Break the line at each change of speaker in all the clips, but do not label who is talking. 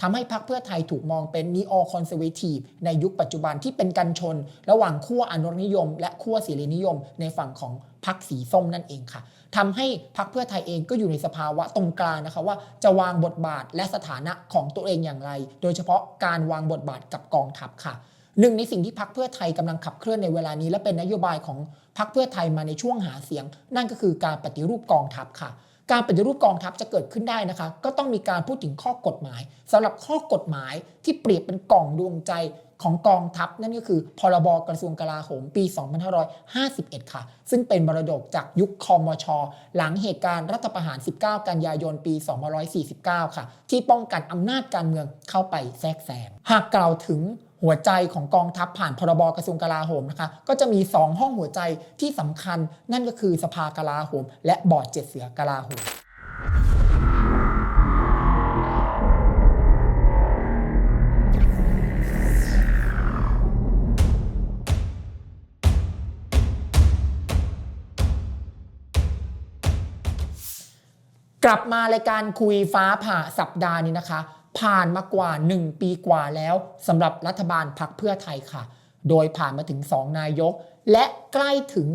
ทำให้พรรคเพื่อไทยถูกมองเป็น neo conservative ในยุคปัจจุบันที่เป็นกันชน ระหว่างขั้วอนุรักษนิยม และขั้วเสรีนิยม ในฝั่งของพรรคสีส้มนั่นเองค่ะทำให้พรรคเพื่อไทยเองก็อยู่ในสภาวะตรงกลางนะคะว่าจะวางบทบาทและสถานะของตัวเองอย่างไร โดยเฉพาะการวางบทบาทกับกองทัพค่ะหนึ่งในสิ่งที่พรรคเพื่อไทยกำลังขับเคลื่อนในเวลานี้ และเป็นนโยบายของพรรคเพื่อไทยมาในช่วงหาเสียง นั่นก็คือการปฏิรูปกองทัพค่ะ การปฏิรูปกองทัพจะเกิดขึ้นได้นะคะ ก็ต้องมีการพูดถึงข้อกฎหมายสำหรับข้อกฎหมายที่เปรียบเป็นกล่องดวงใจของกองทัพนั่นก็คือพรบกระทรวงกลาโหมปี 2551 ค่ะ ซึ่งเป็นมรดกจากยุคคอมช หลังเหตุการณ์รัฐประหาร 19 กันยายนปี 2549 ค่ะ ที่ป้องกันอำนาจการเมืองเข้าไปแทรกแซงหากกล่าวถึง หัวใจของกองทัพผ่านพรบกระทรวงกลาโหมนะคะก็จะมี 2 ห้องหัวใจที่สำคัญ นั่นก็คือสภากลาโหม และบอร์ดเจ็ดเสือกลาโหมกลับมารายการคุยฟ้าผ่าสัปดาห์นี้นะคะ ผ่านมากว่า 1 ปีกว่าแล้วสำหรับรัฐบาลพักเพื่อไทยค่ะ โดยผ่านมาถึง 2 นายก และใกล้ถึง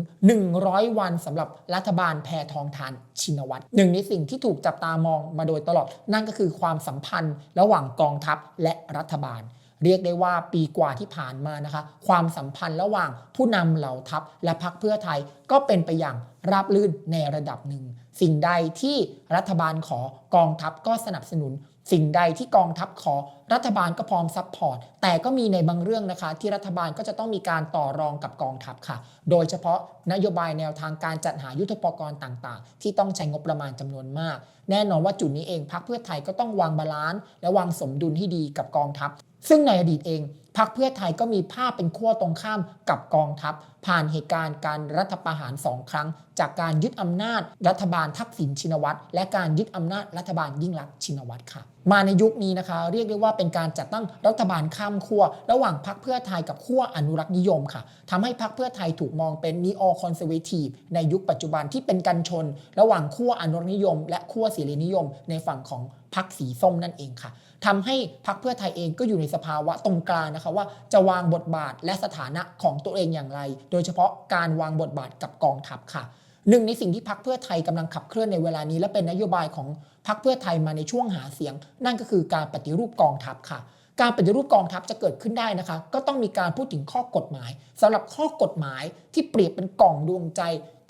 100 วันสำหรับรัฐบาลแพทองทานชินวัตรหนึ่งในสิ่งที่ถูกจับตามองมาโดยตลอดนั่นก็คือความสัมพันธ์ระหว่างกองทัพและรัฐบาลเรียกได้ว่าปีกว่าที่ผ่านมานะคะ ความสัมพันธ์ระหว่างผู้นำเหล่าทัพและพักเพื่อไทยก็เป็นไปอย่างราบรื่นในระดับหนึ่ง สิ่งใดที่รัฐบาลขอกองทัพก็สนับสนุน สิ่งใดที่กองทัพขอรัฐบาลก็พร้อมซัพพอร์ต แต่ก็มีในบางเรื่องนะคะ ที่รัฐบาลก็จะต้องมีการต่อรองกับกองทัพค่ะ โดยเฉพาะนโยบายแนวทางการจัดหายุทธปกรณ์ต่างๆ ที่ต้องใช้งบประมาณจำนวนมาก แน่นอนว่าจุดนี้เองพรรคเพื่อไทยก็ต้องวางบาลานซ์และวางสมดุลที่ดีกับกองทัพ ซึ่งในอดีตเอง พรรคเพื่อไทยก็มีภาพเป็นขั้วตรงข้ามกับกองทัพ ผ่านเหตุการณ์การรัฐประหารสองครั้ง จากการยึดอำนาจรัฐบาลทักษิณชินวัตรและการยึดอำนาจรัฐบาลยิ่งรักษณ์ชินวัตรค่ะ มาในยุคนี้นะคะ เรียกได้ว่าเป็นการจัดตั้งรัฐบาลข้ามขั้วระหว่างพรรคเพื่อไทยกับขั้วอนุรักษ์นิยมค่ะทำให้พรรคเพื่อไทยถูกมองเป็น neo conservative ในยุคปัจจุบันที่เป็นกันชน ระหว่างขั้วอนุรักษ์นิยม และขั้วเสรีนิยมในฝั่งของ พรรคสีส้มนั่นเองค่ะทำให้พรรคเพื่อไทยเองก็อยู่ในสภาวะตรงกลางนะคะว่าจะวางบทบาทและสถานะของตัวเองอย่างไร โดยเฉพาะการวางบทบาทกับกองทัพค่ะหนึ่งในสิ่งที่พรรคเพื่อไทยกำลังขับเคลื่อนในเวลานี้ และเป็นนโยบายของพรรคเพื่อไทยมาในช่วงหาเสียง นั่นก็คือการปฏิรูปกองทัพค่ะ การปฏิรูปกองทัพจะเกิดขึ้นได้นะคะ ก็ต้องมีการพูดถึงข้อกฎหมายสำหรับข้อกฎหมายที่เปรียบเป็นกล่องดวงใจ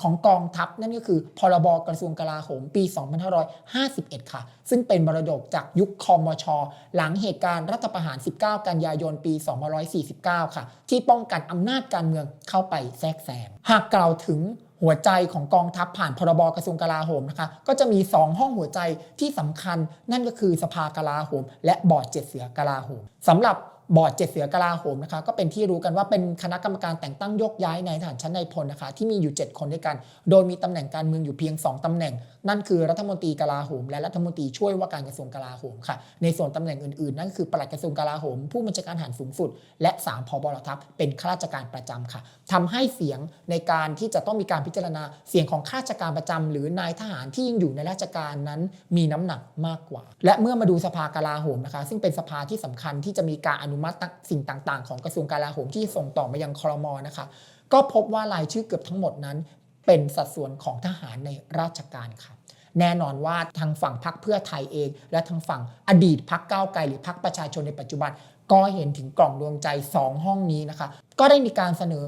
ของกองทัพนั่นก็คือพรบกระทรวงกลาโหมปี 2551 ค่ะ ซึ่งเป็นมรดกจากยุคคอมช หลังเหตุการณ์รัฐประหาร 19 กันยายนปี 2549 ค่ะ ที่ป้องกันอำนาจการเมืองเข้าไปแทรกแซงหากกล่าวถึงหัวใจของกองทัพผ่านพรบกระทรวงกลาโหมนะคะก็จะมี 2 ห้องหัวใจที่สำคัญ นั่นก็คือสภากลาโหม และบอร์ดเจ็ดเสือกลาโหมสำหรับ บอร์ดเจ็ดเสือกลาโหมนะคะก็เป็นที่รู้กันว่าเป็นคณะกรรมการแต่งตั้งยกย้ายในายทหารชั้นในพลนะคะที่มีอยู่ 7 คนด้วยกัน โดยมีตำแหน่งการเมืองอยู่เพียง 2ตำแหน่ง นั่นคือรัฐมนตรีกลาโหม และรัฐมนตรีช่วยว่าการกระทรวงกลาโหมค่ะ ในส่วนตำแหน่งอื่นๆ นั่นคือปลัดกระทรวงกลาโหม ผู้บัญชาการทหารสูงสุด และ 3 พบเหล่าทัพเป็นข้าราชการประจำค่ะทำให้เสียงในการที่จะต้องมีการพิจารณาเสียงของข้าราชการประจำหรือนายทหารที่ยังอยู่ในราชการนั้นมีน้ำหนักมากกว่า และเมื่อมาดูสภากลาโหมนะคะ ซึ่งเป็นสภาที่สำคัญที่จะมีการอนุมัติสิ่งต่าง ๆ ของกระทรวงกลาโหมที่ส่งต่อมายังครมนะคะ ก็พบว่ารายชื่อเกือบทั้งหมดนั้น เป็นสัดส่วนของทหารในราชการค่ะแน่นอนว่าทางฝั่งพรรคเพื่อไทยเอง และทางฝั่งอดีตพรรคก้าวไกลหรือพรรคประชาชนในปัจจุบัน ก็เห็นถึงกล่องดวงใจ 2 ห้องนี้นะคะ ก็ได้มีการเสนอ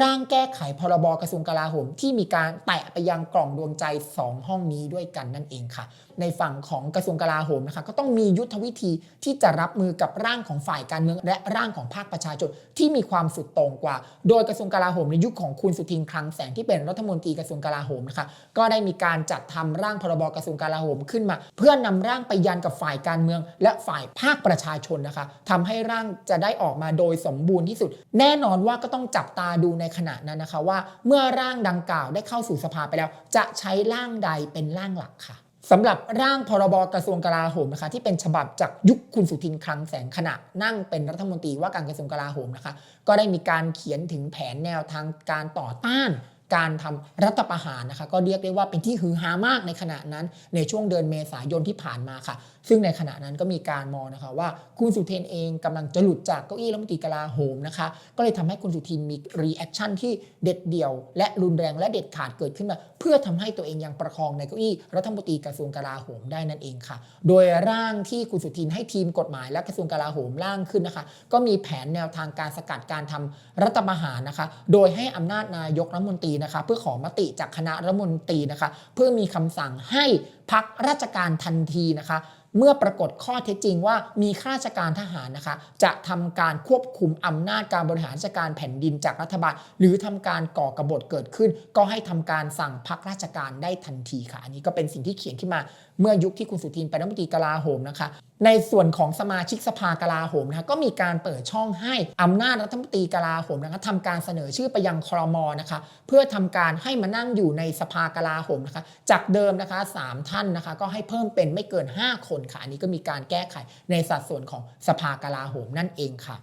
ร่างแก้ไขพรบกระทรวงกลาโหมที่มีการแตะไปยังกล่องดวงใจ 2 ห้องนี้ด้วยกันนั่นเองค่ะ ในฝั่งของกระทรวงกลาโหมนะคะก็ต้องมียุทธวิธีที่จะรับมือกับร่างของฝ่ายการเมือง และร่างของภาคประชาชนที่มีความสุดโต่งกว่า โดยกระทรวงกลาโหมในยุคของคุณสุทินคลังแสงที่เป็นรัฐมนตรีกระทรวงกลาโหมนะคะก็ได้มีการจัดทำร่างพรบกระทรวงกลาโหมขึ้นมา เพื่อนำร่างไปยันกับฝ่ายการเมือง และฝ่ายภาคประชาชนนะคะทำให้ร่างจะได้ออกมาโดยสมบูรณ์ที่สุด แน่นอนว่าก็ต้องจับตาดูในขณะนั้นนะคะว่าเมื่อร่างดังกล่าวได้เข้าสู่สภาไปแล้ว จะใช้ร่างใดเป็นร่างหลักค่ะสำหรับร่างพรบกระทรวงกลาโหมนะคะที่เป็นฉบับจากยุคคุณสุทินคลังแสงขณะนั่งเป็นรัฐมนตรีว่าการกระทรวงกลาโหมนะคะ ก็ได้มีการเขียนถึงแผนแนวทางการต่อต้าน การทำรัฐประหารนะคะก็เรียกได้ว่าเป็นที่ฮือฮามากในขณะนั้นในช่วงเดือนเมษายนที่ผ่านมาค่ะ ซึ่งในขณะนั้นก็มีการมองนะคะว่าคุณสุเทนเองกำลังจะหลุดจากเก้าอี้รัฐมนตรีกลาโหมนะคะก็เลยทำให้คุณสุทินมีรีแอคชั่นที่เด็ดเดี่ยว และรุนแรงและเด็ดขาดเกิดขึ้นมา เพื่อทำให้ตัวเองยังประคองในเก้าอี้รัฐมนตรีกระทรวงกลาโหมได้นั่นเองค่ะ โดยร่างที่คุณสุทินให้ทีมกฎหมาย และกระทรวงกลาโหมร่างขึ้นนะคะ ก็มีแผนแนวทางการสกัดการทำรัฐประหารนะคะ โดยให้อำนาจนายกรัฐมนตรีนะคะเพื่อขอมติจากคณะรัฐมนตรีนะคะ เพื่อมีคำสั่งให้พักราชการทันทีนะคะ เมื่อปรากฏข้อเท็จจริงว่ามีข้าราชการทหารนะคะ จะทำการควบคุมอำนาจการบริหารราชการแผ่นดินจากรัฐบาล หรือทำการก่อกบฏเกิดขึ้น ก็ให้ทำการสั่งพักราชการได้ทันทีค่ะ อันนี้ก็เป็นสิ่งที่เขียนขึ้นมา เมื่อยุคที่คุณสุทินเป็นรัฐมนตรีกลาโหมนะคะ ในส่วนของสมาชิกสภากลาโหมนะคะก็มีการเปิดช่องให้อำนาจรัฐมนตรีกลาโหมนะคะทำการเสนอชื่อไปยังครมนะคะ เพื่อทำการให้มานั่งอยู่ในสภากลาโหมนะคะ จากเดิมนะคะสามท่านนะคะ ก็ให้เพิ่มเป็นไม่เกิน 5 คนค่ะ อันนี้ก็มีการแก้ไขในสัดส่วนของสภากลาโหมนั่นเองค่ะ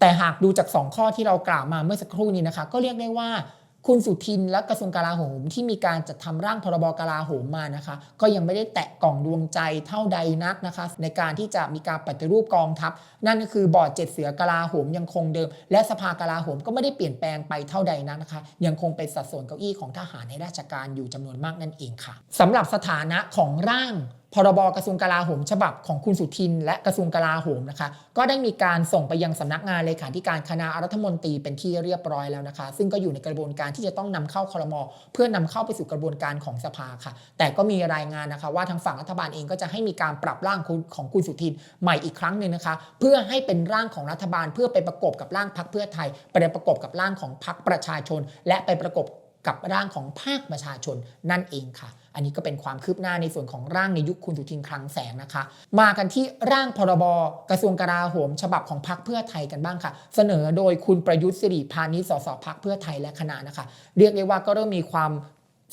แต่หากดูจาก 2 ข้อที่เรากล่าวมาเมื่อสักครู่นี้นะคะ ก็เรียกได้ว่า คุณสุทินและกระทรวงกลาโหมที่มีการจัดทำร่างพรบกลาโหมมานะคะ ก็ยังไม่ได้แตะกล่องดวงใจเท่าใดนักนะคะ ในการที่จะมีการปฏิรูปกองทัพ นั่นก็คือบอร์ดเจ็ดเสือกลาโหมยังคงเดิม และสภากลาโหมก็ไม่ได้เปลี่ยนแปลงไปเท่าใดนักนะคะ ยังคงเป็นสัดส่วนเก้าอี้ของทหารในราชการอยู่จำนวนมากนั่นเองค่ะสำหรับสถานะของร่าง พรบกระทรวงกลาโหมฉบับของคุณสุทิน และกระทรวงกลาโหมนะคะ ก็ได้มีการส่งไปยังสำนักงานเลขาธิการคณะรัฐมนตรีเป็นที่เรียบร้อยแล้วนะคะ ซึ่งก็อยู่ในกระบวนการที่จะต้องนำเข้าครมเพื่อนำเข้าไปสู่กระบวนการของสภาค่ะ แต่ก็มีรายงานนะคะ ว่าทางฝั่งรัฐบาลเองก็จะให้มีการปรับร่างของคุณสุทินใหม่อีกครั้งหนึ่งนะคะ เพื่อให้เป็นร่างของรัฐบาลเพื่อไปประกบกับร่างพักเพื่อไทย ไปประกบกับร่างของพักประชาชน และไปประกบ กับร่างของภาคประชาชนนั่นเองค่ะ อันนี้ก็เป็นความคืบหน้าในส่วนของร่างในยุคคุณสุทินคลังแสงนะคะ มากันที่ร่างพรบกระทรวงกลาโหม ฉบับของพรรคเพื่อไทยกันบ้างค่ะ เสนอโดยคุณประยุทธ์สิริพานิชสสพรรคเพื่อไทยและคณะนะคะ เรียกได้ว่าก็เริ่มมีความ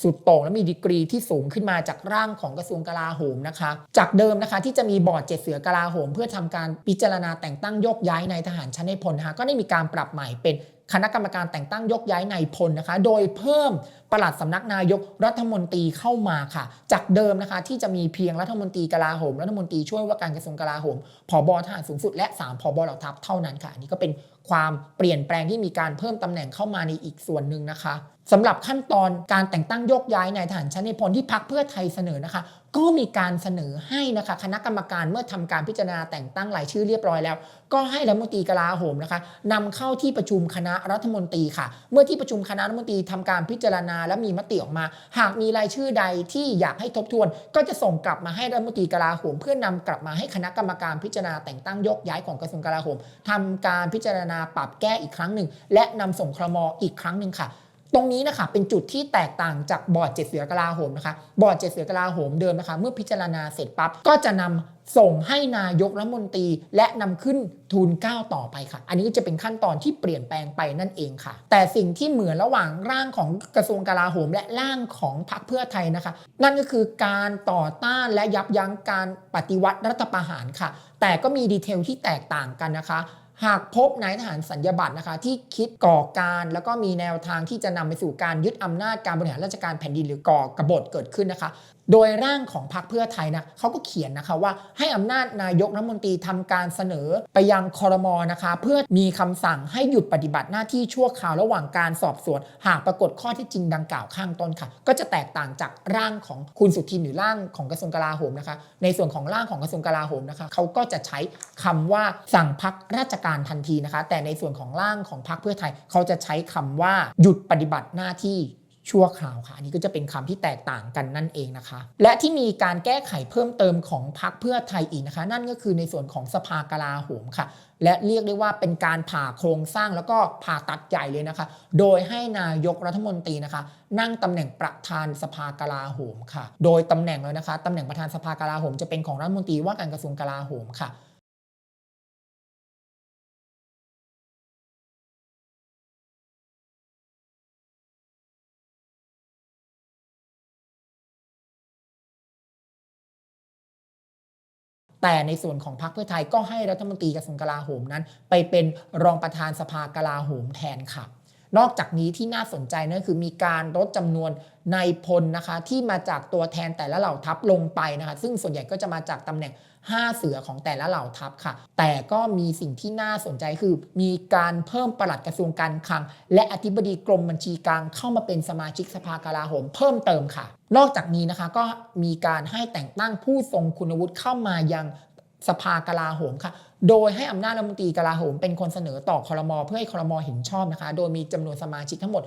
สุดโต่งและมีดีกรีที่สูงขึ้นมาจากร่างของกระทรวงกลาโหมนะคะ จากเดิมนะคะที่จะมีบอร์ดเจ็ดเสือกลาโหม เพื่อทำการพิจารณาแต่งตั้งยกย้ายนายทหารชั้นในพลนะคะก็ได้มีการปรับใหม่เป็น คณะกรรมการแต่งตั้งยกย้ายนายพลนะคะ โดยเพิ่มปลัดสำนักนายกรัฐมนตรีเข้ามาค่ะ จากเดิมนะคะที่จะมีเพียงรัฐมนตรีกลาโหม รัฐมนตรีช่วยว่าการกระทรวงกลาโหมผบทหารสูงสุด และ 3ผบเหล่าทัพเท่านั้นค่ะอันนี้ก็เป็นความเปลี่ยนแปลงที่มีการเพิ่มตำแหน่งเข้ามาในอีกส่วนหนึ่งนะคะ สำหรับขั้นตอนการแต่งตั้งยกย้ายนายทหารชั้นในพลที่พักเพื่อไทยเสนอนะคะ ก็มีการเสนอให้นะคะ คณะกรรมการเมื่อทำการพิจารณาแต่งตั้งรายชื่อเรียบร้อยแล้ว ก็ให้รัฐมนตรีกลาโหมนะคะนำเข้าที่ประชุมคณะรัฐมนตรีค่ะ เมื่อที่ประชุมคณะรัฐมนตรีทำการพิจารณาและมีมติออกมา หากมีรายชื่อใดที่อยากให้ทบทวน ก็จะส่งกลับมาให้รัฐมนตรีกลาโหม เพื่อนำกลับมาให้คณะกรรมการพิจารณาแต่งตั้งยกย้ายของกระทรวงกลาโหมทำการพิจารณาปรับแก้อีกครั้งหนึ่งและนำส่งครมอีกครั้งหนึ่งค่ะ ตรงนี้นะคะเป็นจุดที่แตกต่างจากบอร์ดเจ็ดเสือกลาโหมนะคะ บอร์ดเจ็ดเสือกลาโหมเดิมนะคะ เมื่อพิจารณาเสร็จปั๊บก็จะนำส่งให้นายกรัฐมนตรี และนำขึ้นทูลเก้าต่อไปค่ะ อันนี้ก็จะเป็นขั้นตอนที่เปลี่ยนแปลงไปนั่นเองค่ะ แต่สิ่งที่เหมือนระหว่างร่างของกระทรวงกลาโหม และร่างของพรรคเพื่อไทยนะคะ นั่นก็คือการต่อต้านและยับยั้งการปฏิวัติรัฐประหารค่ะ แต่ก็มีดีเทลที่แตกต่างกันนะคะ หากพบนายทหารสัญญาบัตรนะคะ ที่คิดก่อการแล้วก็มีแนวทางที่จะนำไปสู่การยึดอำนาจการบริหารราชการแผ่นดินหรือก่อกบฏเกิดขึ้นนะคะ โดยร่างของพรรคเพื่อไทยนะเขาก็เขียนนะคะว่าให้อำนาจนายกรัฐมนตรีทำการเสนอไปยังคอรมอนะคะ เพื่อมีคำสั่งให้หยุดปฏิบัติหน้าที่ชั่วคราวระหว่างการสอบสวน หากปรากฏข้อที่จริงดังกล่าวข้างต้นค่ะ ก็จะแตกต่างจากร่างของคุณสุทินหรือร่างของกระทรวงกลาโหมนะคะ ในส่วนของร่างของกระทรวงกลาโหมนะคะเขาก็จะใช้คำว่าสั่งพักราชการทันทีนะคะ แต่ในส่วนของร่างของพรรคเพื่อไทยเขาจะใช้คำว่าหยุดปฏิบัติหน้าที่ ชั่วคราวค่ะ อันนี้ก็จะเป็นคำที่แตกต่างกันนั่นเองนะคะ และที่มีการแก้ไขเพิ่มเติมของพรรคเพื่อไทยอีกนะคะ นั่นก็คือในส่วนของสภากลาโหมค่ะ และเรียกได้ว่าเป็นการผ่าโครงสร้างแล้วก็ผ่าตัดใหญ่เลยนะคะ โดยให้นายกรัฐมนตรีนะคะ นั่งตำแหน่งประธานสภากลาโหมค่ะ โดยตำแหน่งเลยนะคะตำแหน่งประธานสภากลาโหมจะเป็นของรัฐมนตรีว่าการกระทรวงกลาโหมค่ะ แต่ในส่วนของพรรคเพื่อไทยก็ให้รัฐมนตรีกระทรวงกลาโหมนั้น ไปเป็นรองประธานสภากลาโหมแทนค่ะ นอกจากนี้ที่น่าสนใจนั่นคือมีการลดจำนวนนายพลนะคะ ที่มาจากตัวแทนแต่ละเหล่าทัพลงไปนะคะ ซึ่งส่วนใหญ่ก็จะมาจากตำแหน่ง 5 เสือของแต่ละเหล่าทัพค่ะ แต่ก็มีสิ่งที่น่าสนใจคือ มีการเพิ่มปลัดกระทรวงการคลัง และอธิบดีกรมบัญชีกลางเข้ามาเป็นสมาชิกสภากลาโหมเพิ่มเติมค่ะ นอกจากนี้นะคะก็มีการให้แต่งตั้งผู้ทรงคุณวุฒิเข้ามายัง สภากลาโหมค่ะ โดยให้อำนาจรัฐมนตรีกลาโหมเป็นคนเสนอต่อคอรมอเพื่อให้คอรมอเห็นชอบนะคะ โดยมีจำนวนสมาชิกทั้งหมด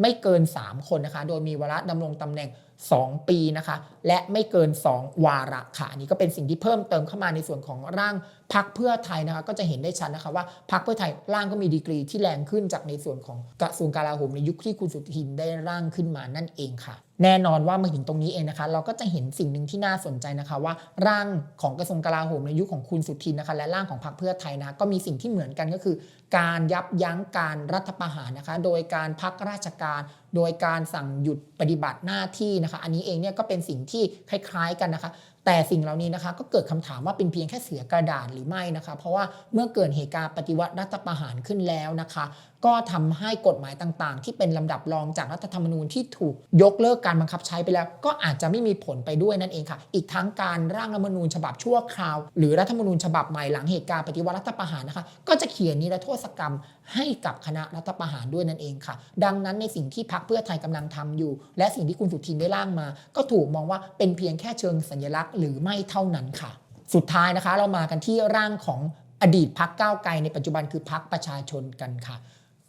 ไม่เกิน 3 คนนะคะ โดยมีวาระดำรงตำแหน่ง 2 ปีนะคะ และไม่เกิน 2 วาระค่ะ อันนี้ก็เป็นสิ่งที่เพิ่มเติมเข้ามาในส่วนของร่าง พักเพื่อไทยนะคะก็จะเห็นได้ชัดนะคะว่าพักเพื่อไทยร่างก็มีดีกรีที่แรงขึ้นจากในส่วนของกระทรวงกลาโหมในยุคที่คุณสุทินได้ร่างขึ้นมานั่นเองค่ะ แน่นอนว่ามาถึงตรงนี้เองนะคะ เราก็จะเห็นสิ่งหนึ่งที่น่าสนใจนะคะว่าร่างของกระทรวงกลาโหมในยุคของคุณสุทินนะคะ และร่างของพรรคเพื่อไทยนะก็มีสิ่งที่เหมือนกันก็คือ การยับยั้งการรัฐประหารนะคะ โดยการพักราชการโดยการสั่งหยุดปฏิบัติหน้าที่นะคะ อันนี้เองเนี่ยก็เป็นสิ่งที่คล้ายๆกันนะคะ แต่สิ่งเหล่านี้นะคะก็เกิดคำถามว่าเป็นเพียงแค่เสือกระดาษหรือไม่นะคะ เพราะว่าเมื่อเกิดเหตุการณ์ปฏิวัติรัฐประหารขึ้นแล้วนะคะก็ทำให้กฎหมายต่างๆ ที่เป็นลำดับรองจากรัฐธรรมนูญที่ถูกยกเลิกการบังคับใช้ไปแล้ว ก็อาจจะไม่มีผลไปด้วยนั่นเองค่ะ อีกทั้งการร่างรัฐธรรมนูญฉบับชั่วคราว หรือรัฐธรรมนูญฉบับใหม่หลังเหตุการณ์ปฏิวัติรัฐประหารนะคะ ก็จะเขียนนิรโทษกรรมให้กับคณะรัฐประหารด้วยนั่นเองค่ะ ดังนั้นในสิ่งที่พรรคเพื่อไทยกำลังทำอยู่ และสิ่งที่คุณสุทินได้ร่างมา ก็ถูกมองว่าเป็นเพียงแค่เชิงสัญลักษณ์ หรือไม่เท่านั้นค่ะ สุดท้ายนะคะ เรามากันที่ร่างของอดีตพักก้าวไกลในปัจจุบันคือพักประชาชนกันค่ะ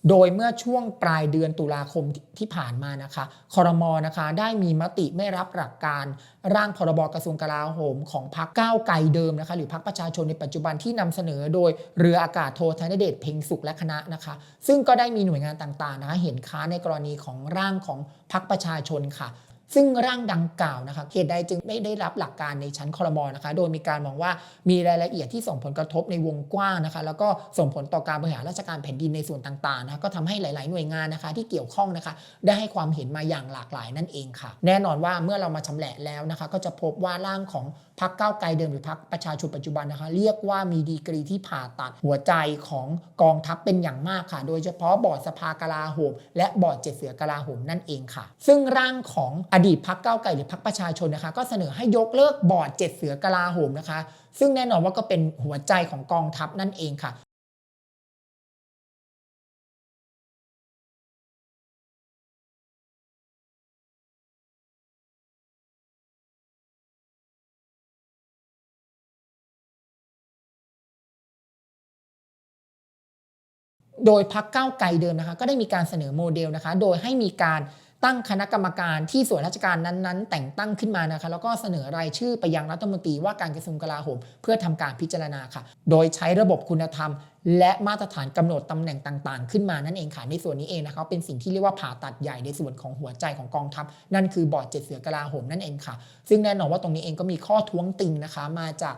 โดยเมื่อช่วงปลายเดือนตุลาคมที่ผ่านมานะคะ คอรมอนะคะได้มีมติไม่รับหลักการร่างพรบกระทรวงกลาโหมของพรรคก้าวไกลเดิมนะคะ หรือพรรคประชาชนในปัจจุบันที่นำเสนอโดยเรืออากาศโทธนเดชเพ็งสุขและคณะนะคะ ซึ่งก็ได้มีหน่วยงานต่างๆนะคะเห็นค้าในกรณีของร่างของพรรคประชาชนค่ะ ซึ่งร่างดังกล่าวนะคะเหตุใดจึงไม่ได้รับหลักการในชั้นคอรมอนะคะ โดยมีการมองว่ามีรายละเอียดที่ส่งผลกระทบในวงกว้างนะคะ แล้วก็ส่งผลต่อการบริหารราชการแผ่นดินในส่วนต่างๆนะคะก็ทำให้หลาย ๆ หน่วยงานนะคะ ที่เกี่ยวข้องนะคะ ได้ให้ความเห็นมาอย่างหลากหลายนั่นเองค่ะ แน่นอนว่าเมื่อเรามาชำแหละแล้วนะคะ ก็จะพบว่าร่างของ พักเก้าไกลเดิมหรือพักประชาชนปัจจุบันนะคะ เรียกว่ามีดีกรีที่ผ่าตัดหัวใจของกองทัพเป็นอย่างมากค่ะ โดยเฉพาะบอร์ดสภากลาโหมและบอร์ดเจ็ดเสือกลาโหมนั่นเองค่ะ ซึ่งร่างของอดีตพักเก้าไกลหรือพักประชาชนนะคะ ก็เสนอให้ยกเลิกบอร์ดเจ็ดเสือกลาโหมนะคะ ซึ่งแน่นอนว่าก็เป็นหัวใจของกองทัพนั่นเองค่ะ โดยพักเก้าไกลเดิมนะคะ ก็ได้มีการเสนอโมเดลนะคะ โดยให้มีการตั้งคณะกรรมการที่ส่วนราชการนั้นๆ แต่งตั้งขึ้นมานะคะ แล้วก็เสนอรายชื่อไปยังรัฐมนตรีว่าการกระทรวงกลาโหม เพื่อทำการพิจารณาค่ะ โดยใช้ระบบคุณธรรม และมาตรฐานกำหนดตำแหน่งต่างๆ ขึ้นมานั่นเองค่ะในส่วนนี้เองนะคะเป็นสิ่งที่เรียกว่าผ่าตัดใหญ่ในส่วนของหัวใจของกองทัพ นั่นคือบอร์ดเจ็ดเสือกลาโหมนั่นเองค่ะ ซึ่งแน่นอนว่าตรงนี้เองก็มีข้อท้วงติงนะคะมาจาก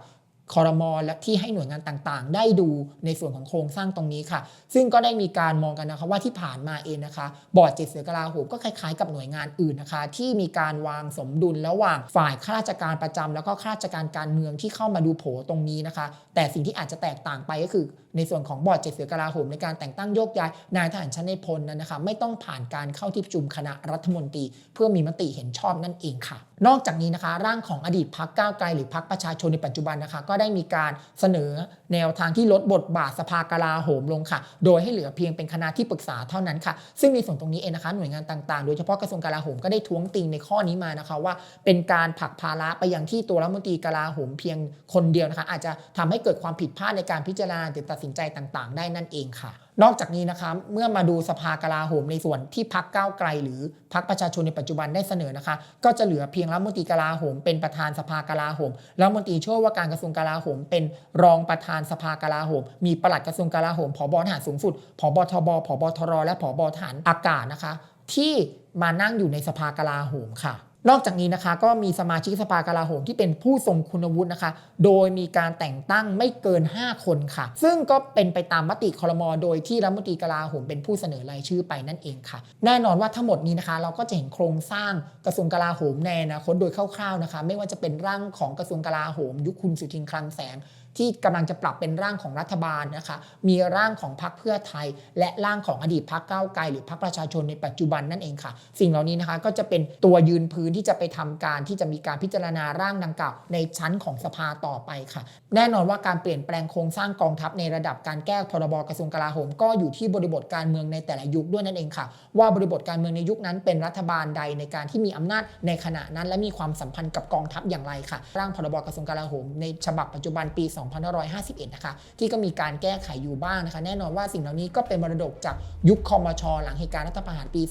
คอรมอและที่ให้หน่วยงานต่างๆ ได้ดูในส่วนของโครงสร้างตรงนี้ค่ะ ซึ่งก็ได้มีการมองกันนะคะว่าที่ผ่านมาเองนะคะ บอร์ดเจ็ดเสือกลาโหมก็คล้ายๆกับหน่วยงานอื่นนะคะ ที่มีการวางสมดุลระหว่างฝ่ายข้าราชการประจำแล้วก็ข้าราชการการเมืองที่เข้ามาดูโผตรงนี้นะคะ แต่สิ่งที่อาจจะแตกต่างไปก็คือในส่วนของบอร์ดเจ็ดเสือกลาโหมในการแต่งตั้งโยกย้ายนายทหารชั้นในพลนั้นนะคะไม่ต้องผ่านการเข้าที่ประชุมคณะรัฐมนตรี เพื่อมีมติเห็นชอบนั่นเองค่ะ นอกจากนี้นะคะ ร่างของอดีตพักก้าวไกลหรือพักประชาชนในปัจจุบันนะคะ ก็ได้มีการเสนอ แนวทางที่ลดบทบาทสภากลาโหมลงค่ะ โดยให้เหลือเพียงเป็นคณะที่ปรึกษาเท่านั้นค่ะ ซึ่งในส่วนตรงนี้เองนะคะหน่วยงานต่างๆ โดยเฉพาะกระทรวงกลาโหมก็ได้ท้วงติงในข้อนี้มานะคะว่า เป็นการผลักภาระไปยังที่ตัวรัฐมนตรีกลาโหมเพียงคนเดียวนะคะ อาจจะทำให้เกิดความผิดพลาดในการพิจารณาหรือตัดสินใจต่าง ๆ ได้นั่นเองค่ะนอกจากนี้นะคะเมื่อมาดูสภากลาโหมในส่วนที่พักก้าวไกล หรือพักประชาชนในปัจจุบันได้เสนอนะคะ ก็จะเหลือเพียงรัฐมนตรีกลาโหม เป็นประธานสภากลาโหมรัฐมนตรีช่วยว่าการกระทรวงกลาโหม เป็นรองประธานสภากลาโหม มีปลัดกระทรวงกลาโหมผบทหารสูงสุดผบทบผบทรและผบทหารอากาศนะคะ ที่มานั่งอยู่ในสภากลาโหมค่ะ นอกจากนี้นะคะก็มีสมาชิกสภากลาโหมที่เป็นผู้ทรงคุณวุฒินะคะ โดยมีการแต่งตั้งไม่เกิน 5 คนค่ะ ซึ่งก็เป็นไปตามมติคอรมอโดยที่รัฐมนตรีกลาโหมเป็นผู้เสนอรายชื่อไปนั่นเองค่ะ แน่นอนว่าทั้งหมดนี้นะคะ เราก็จะเห็นโครงสร้างกระทรวงกลาโหมในอนาคตโดยคร่าวๆนะคะ ไม่ว่าจะเป็นร่างของกระทรวงกลาโหม ยุคคุณสุทินคลังแสง ที่กำลังจะปรับเป็นร่างของรัฐบาลนะคะมีร่างของพรรคเพื่อไทย และร่างของอดีตพรรคก้าวไกลหรือพรรคประชาชนในปัจจุบันนั่นเองค่ะ สิ่งเหล่านี้นะคะก็จะเป็นตัวยืนพื้นที่จะไปทำการที่จะมีการพิจารณาร่างดังกล่าวในชั้นของสภาต่อไปค่ะ แน่นอนว่าการเปลี่ยนแปลงโครงสร้างกองทัพในระดับการแก้พรบกระทรวงกลาโหมก็อยู่ที่บริบทการเมืองในแต่ละยุคด้วยนั่นเองค่ะ ว่าบริบทการเมืองในยุคนั้นเป็นรัฐบาลใดในการที่มีอำนาจในขณะนั้น และมีความสัมพันธ์กับกองทัพอย่างไรค่ะ ร่างพรบกระทรวงกลาโหมในฉบับปัจจุบันปี2551 นะคะ ที่ก็มีการแก้ไขอยู่บ้างนะคะ แน่นอนว่าสิ่งเหล่านี้ก็เป็นมรดกจากยุคคอมช หลังเหตุการณ์รัฐประหารปี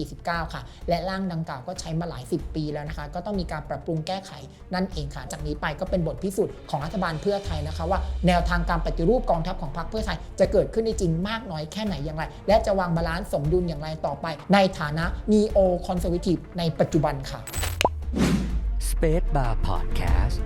2549 ค่ะ และร่างดังกล่าวก็ใช้มาหลาย 10 ปีแล้วนะคะ ก็ต้องมีการปรับปรุงแก้ไขนั่นเองค่ะ จากนี้ไปก็เป็นบทพิสูจน์ของรัฐบาลเพื่อไทยนะคะว่าแนวทางการปฏิรูปกองทัพของพรรคเพื่อไทย จะเกิดขึ้นได้จริงมากน้อยแค่ไหนอย่างไร และจะวางบาลานซ์สมดุลอย่างไรต่อไป ในฐานะ neo conservative ในปัจจุบันค่ะ
Space Bar Podcast